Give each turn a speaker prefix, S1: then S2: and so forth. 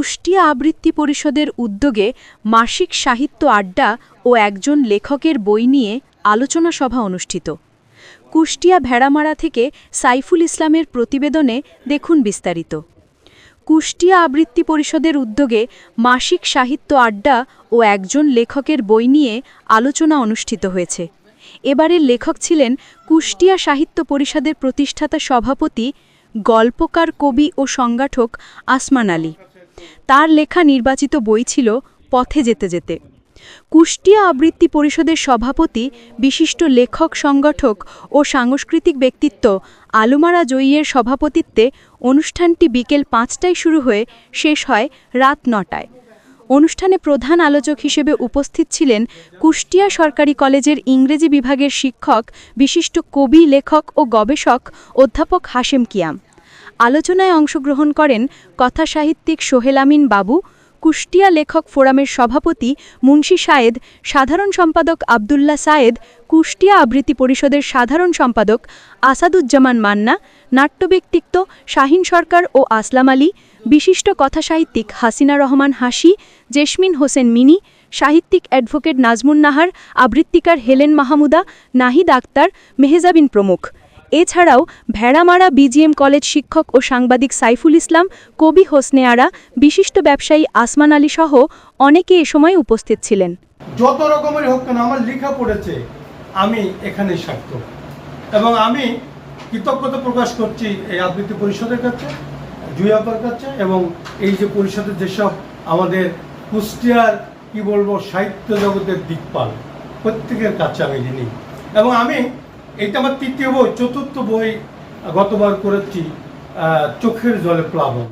S1: কুষ্টিয়া আবৃত্তি পরিষদের উদ্যোগে মাসিক সাহিত্য আড্ডা ও একজন লেখকের বই নিয়ে আলোচনা সভা অনুষ্ঠিত। কুষ্টিয়া ভেড়ামারা থেকে সাইফুল ইসলামের প্রতিবেদনে দেখুন বিস্তারিত। কুষ্টিয়া আবৃত্তি পরিষদের উদ্যোগে মাসিক সাহিত্য আড্ডা ও একজন লেখকের বই নিয়ে আলোচনা অনুষ্ঠিত হয়েছে। এবারের লেখক ছিলেন কুষ্টিয়া সাহিত্য পরিষদের প্রতিষ্ঠাতা সভাপতি, গল্পকার কবি ও সংগঠক আসমান আলী। তার লেখা নির্বাচিত বই ছিল পথে যেতে যেতে। কুষ্টিয়া আবৃত্তি পরিষদের সভাপতি, বিশিষ্ট লেখক, সংগঠক ও সাংস্কৃতিক ব্যক্তিত্ব আলুমারা জয়ীর সভাপতিত্বে অনুষ্ঠানটি বিকেল পাঁচটায় শুরু হয়ে শেষ হয় রাত নটায়। অনুষ্ঠানে প্রধান আলোচক হিসেবে উপস্থিত ছিলেন কুষ্টিয়া সরকারি কলেজের ইংরেজি বিভাগের শিক্ষক, বিশিষ্ট কবি, লেখক ও গবেষক অধ্যাপক হাশেম কিয়াম। আলোচনায় অংশগ্রহণ করেন কথাসাহিত্যিক সোহেল আমিন বাবু, কুষ্টিয়া লেখক ফোরামের সভাপতি মুন্সি সায়েদ, সাধারণ সম্পাদক আবদুল্লা সায়েদ, কুষ্টিয়া আবৃত্তি পরিষদের সাধারণ সম্পাদক আসাদুজ্জামান মান্না নাট্য ব্যক্তিত্ব শাহিন সরকার ও আসলাম আলী, বিশিষ্ট কথাসাহিত্যিক হাসিনা রহমান হাসি, জেসমিন হোসেন মিনি, সাহিত্যিক অ্যাডভোকেট নাজমুন নাহার, আবৃত্তিকার হেলেন মাহমুদা, নাহিদ আক্তার, মেহেজাবিন প্রমুখ। এছাড়াও ভেড়ামারা বিজিএম কলেজ শিক্ষক ও সাংবাদিক সাইফুল ইসলাম, কবি হোসনে আরা, বিশিষ্ট ব্যবসায়ী আসমান আলী সহ অনেকে এ সময় উপস্থিত ছিলেন।
S2: যত রকমের হোক কেন, আমার লেখা পড়েছে, আমি এখানে সার্থক। এবং আমি কৃতজ্ঞতা প্রকাশ করছি এই আবৃত্তি পরিষদের কাছে জুই আপার কাছে, এবং এই যে পরিষদের যেসব আমাদের কুষ্টিয়ার, কি বলব, সাহিত্য জগতের দিকপাল, প্রত্যেকের কাছে আমি ঋণী। এবং আমি এটা আমার তৃতীয় বই চতুর্থ বই গতবার করেছি চোখের জলে প্লাবন।